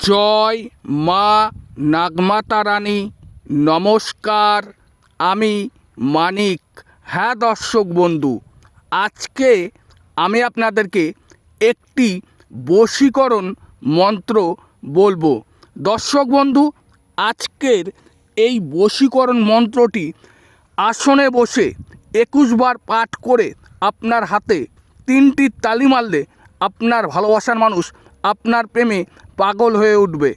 জয় মা নাগমাতা রানী। নমস্কার, আমি মানিক। হ্যাঁ দর্শক বন্ধু, আজকে আমি আপনাদেরকে একটি বশীকরণ মন্ত্র বলব। দর্শক বন্ধু, আজকের এই বশীকরণ মন্ত্রটি আসনে বসে একুশ বার পাঠ করে আপনার হাতে তিনটি তালি মারলে আপনার ভালোবাসার মানুষ আপনার প্রেমে পাগল হয়ে উঠবে।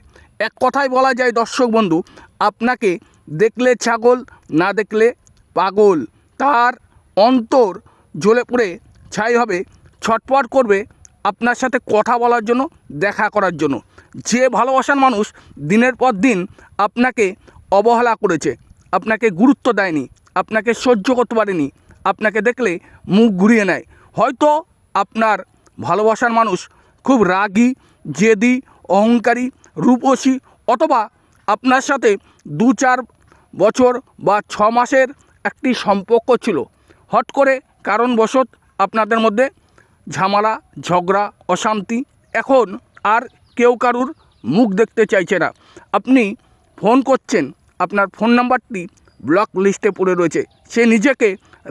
এক কথায় বলা যায়, দর্শক বন্ধু, আপনাকে দেখলে ছাগল, না দেখলে পাগল। তার অন্তর জ্বলে পড়ে ছাই হবে, ছটপট করবে আপনার সাথে কথা বলার জন্য, দেখা করার জন্য। যে ভালোবাসার মানুষ দিনের পর দিন আপনাকে অবহেলা করেছে, আপনাকে গুরুত্ব দেয়নি, আপনাকে সহ্য করতে পারেনি, আপনাকে দেখলে মুখ ঘুরিয়ে নেয়। হয়তো আপনার ভালোবাসার মানুষ খুব রাগী, জেদি, অহংকারী, রূপসী অথবা আপনার সাথে দু চার বছর বা ছ মাসের একটি সম্পর্ক ছিল। হট করে কারণবশত আপনাদের মধ্যে ঝামেলা, ঝগড়া, অশান্তি এখন আর কেউ কারুর মুখ দেখতে চাইছে না। আপনি ফোন করছেন, আপনার ফোন নাম্বারটি ব্লক লিস্টে পড়ে রয়েছে। সে নিজেকে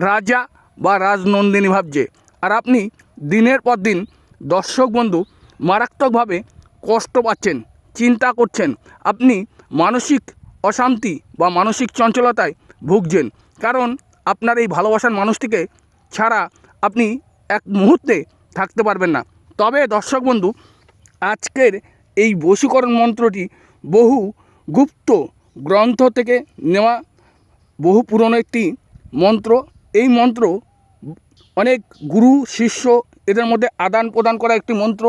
রাজা বা রাজনন্দিনী ভাবছে। আর আপনি দিনের পর দিন দর্শক বন্ধু, মারাত্মকভাবে কষ্ট পাচ্ছেন, চিন্তা করছেন। আপনি মানসিক অশান্তি বা মানসিক চঞ্চলতায় ভুগছেন। কারণ আপনার এই ভালোবাসার মানুষটিকে ছাড়া আপনি এক মুহূর্তে থাকতে পারবেন না। তবে দর্শক বন্ধু, আজকের এই বশীকরণ মন্ত্রটি বহু গুপ্ত গ্রন্থ থেকে নেওয়া বহু পুরনো একটি মন্ত্র। এই মন্ত্র অনেক গুরু, শিষ্য এদের মধ্যে আদান প্রদান করা একটি মন্ত্র।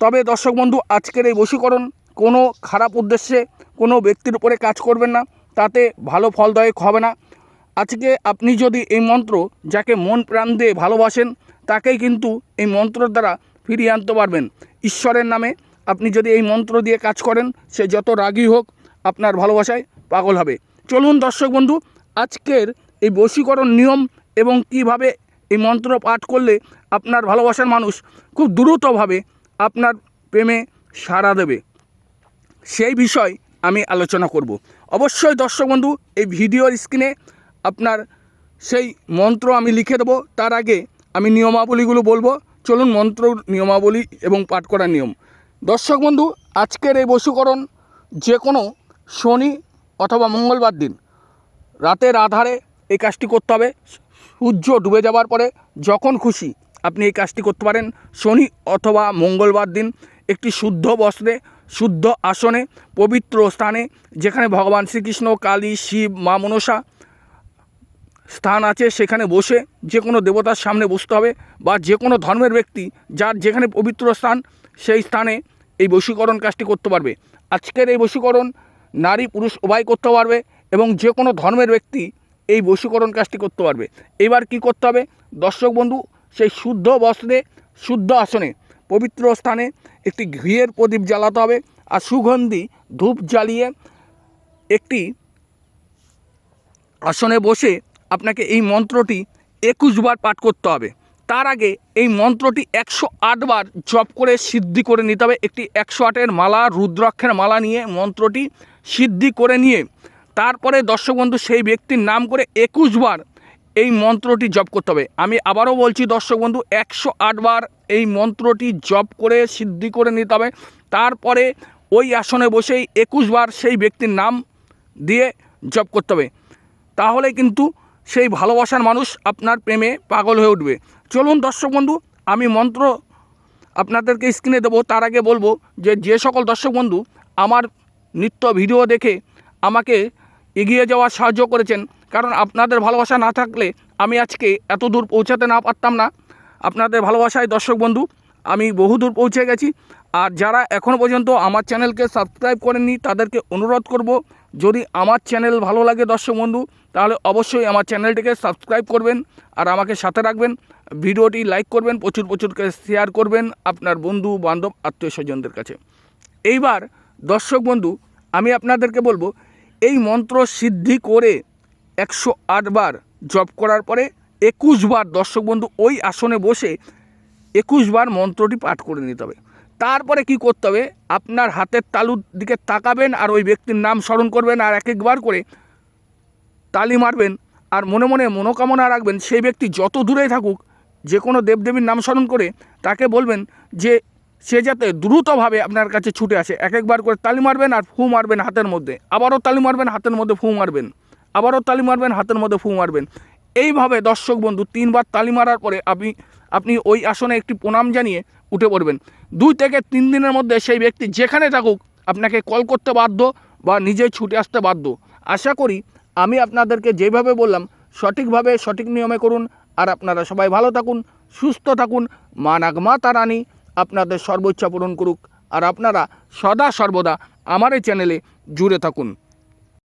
তবে দর্শক বন্ধু, আজকের এই বশীকরণ কোনো খারাপ উদ্দেশ্যে কোনো ব্যক্তির উপরে কাজ করবেন না। তাতে ভালো ফলদায়ক হবে না। আজকে আপনি যদি এই মন্ত্র যাকে মন প্রাণ দিয়ে ভালোবাসেন, তাকেই কিন্তু এই মন্ত্রের দ্বারা ফিরিয়ে আনতে পারবেন। ঈশ্বরের নামে আপনি যদি এই মন্ত্র দিয়ে কাজ করেন, সে যত রাগী হোক আপনার ভালোবাসায় পাগল হবে। চলুন দর্শক বন্ধু, আজকের এই বশীকরণ নিয়ম এবং কীভাবে এই মন্ত্র পাঠ করলে আপনার ভালোবাসার মানুষ খুব দ্রুতভাবে আপনার প্রেমে সাড়া দেবে। সেই বিষয় আমি আলোচনা করব। অবশ্যই দর্শক বন্ধু, এই ভিডিওর স্ক্রিনে আপনার সেই মন্ত্র আমি লিখে দেবো। তার আগে আমি নিয়মাবলীগুলো বলব। চলুন মন্ত্র, নিয়মাবলী এবং পাঠ করার নিয়ম। দর্শক বন্ধু, আজকের এই বশীকরণ যে কোনো শনি অথবা মঙ্গলবার দিন রাতের আধারে এই কাজটি করতে হবে। সূর্য ডুবে যাওয়ার পরে যখন খুশি আপনি এই কাজটি করতে পারেন। শনি অথবা মঙ্গলবার দিন একটি শুদ্ধ বস্ত্রে, শুদ্ধ আসনে, পবিত্র স্থানে, যেখানে ভগবান শ্রীকৃষ্ণ, কালী, শিব, মা মনসা স্থান আছে, সেখানে বসে যে কোনো দেবতার সামনে বসতে হবে বা যে কোনো ধর্মের ব্যক্তি যার যেখানে পবিত্র স্থান, সেই স্থানে এই বশীকরণ কাজটি করতে পারবে। আজকের এই বশীকরণ নারী পুরুষ উভয় করতে পারবে এবং যে কোনো ধর্মের ব্যক্তি এই বশীকরণ কাজটি করতে পারবে। এবার কি করতে হবে? দর্শক বন্ধু, সেই শুদ্ধ বস্ত্রে শুদ্ধ আসনে, পবিত্র স্থানে একটি ঘিয়ের প্রদীপ জ্বালাতে হবে আর সুগন্ধি, ধূপ জ্বালিয়ে একটি আসনে বসে আপনাকে এই মন্ত্রটি একুশ বার পাঠ করতে হবে। তার আগে এই মন্ত্রটি একশো বার জপ করে সিদ্ধি করে নিতে হবে। একটি একশো আটের মালা, রুদ্রাক্ষের মালা নিয়ে মন্ত্রটি সিদ্ধি করে নিয়ে তারপরে দর্শক বন্ধু, সেই ব্যক্তির নাম করে একুশ বার এই মন্ত্রটি জপ করতে হবে। আমি আবারও বলছি দর্শক বন্ধু, একশো বার এই মন্ত্রটি জপ করে সিদ্ধি করে নিতে হবে। তারপরে ওই আসনে বসেই একুশ বার সেই ব্যক্তির নাম দিয়ে জপ করতে হবে। তাহলে কিন্তু সেই ভালোবাসার মানুষ আপনার প্রেমে পাগল হয়ে উঠবে। চলুন দর্শক বন্ধু, আমি মন্ত্র আপনাদেরকে স্ক্রিনে দেবো। তার আগে বলব যে যে সকল দর্শক বন্ধু, আমার নিত্য ভিডিও দেখে আমাকে এগিয়ে যাওয়ার সাহায্য করেছেন। কারণ আপনাদের ভালোবাসা না থাকলে আমি আজকে এত দূর পৌঁছাতে না পারতাম না। আপনাদের ভালোবাসায় দর্শক বন্ধু, আমি বহু দূর পৌঁছে গেছি। আর যারা এখনও পর্যন্ত আমার চ্যানেলকে সাবস্ক্রাইব করেননি, তাদেরকে অনুরোধ করব, যদি আমার চ্যানেল ভালো লাগে দর্শক বন্ধু, তাহলে অবশ্যই আমার চ্যানেলটিকে সাবস্ক্রাইব করবেন আর আমাকে সাথে রাখবেন। ভিডিওটি লাইক করবেন, প্রচুর প্রচুর করে শেয়ার করবেন আপনার বন্ধু, বান্ধব, আত্মীয় স্বজনদের কাছে। এইবার দর্শক বন্ধু, আমি আপনাদেরকে বলব এই মন্ত্র সিদ্ধি করে একশো বার জপ করার পরে একুশ বার দর্শক বন্ধু ওই আসনে বসে একুশ বার মন্ত্রটি পাঠ করে নিতে হবে। তারপরে কি করতে হবে? আপনার হাতের তালুর দিকে তাকাবেন আর ওই ব্যক্তির নাম স্মরণ করবেন আর এক একবার করে তালি মারবেন আর মনে মনে মনোকামনা রাখবেন, সেই ব্যক্তি যত দূরেই থাকুক, যে কোনো দেবদেবীর নাম স্মরণ করে তাকে বলবেন যে সে যাতে দ্রুতভাবে আপনার কাছে ছুটে আসে এক একবার করে তালি মারবেন আর ফু মারবেন হাতের মধ্যে। আবারও তালি মারবেন, হাতের মধ্যে ফু মারবেন। আবারও তালি মারবেন, হাতের মধ্যে ফু মারবেন। এইভাবে দর্শক বন্ধু, তিনবার তালি মারার পরে আপনি আপনি ওই আসনে একটি প্রণাম জানিয়ে উঠে পড়বেন। দুই থেকে তিন দিনের মধ্যে সেই ব্যক্তি যেখানে থাকুক আপনাকে কল করতে বাধ্য বা নিজেই ছুটে আসতে বাধ্য। আশা করি আমি আপনাদেরকে যেভাবে বললাম, সঠিকভাবে সঠিক নিয়মে করুন। আর আপনারা সবাই ভালো থাকুন, সুস্থ থাকুন। মা নাগমা তারানি আপনাদের সর্বোচ্চ পূরণ করুক। আর আপনারা সদা সর্বদা আমার এই চ্যানেলে জুড়ে থাকুন।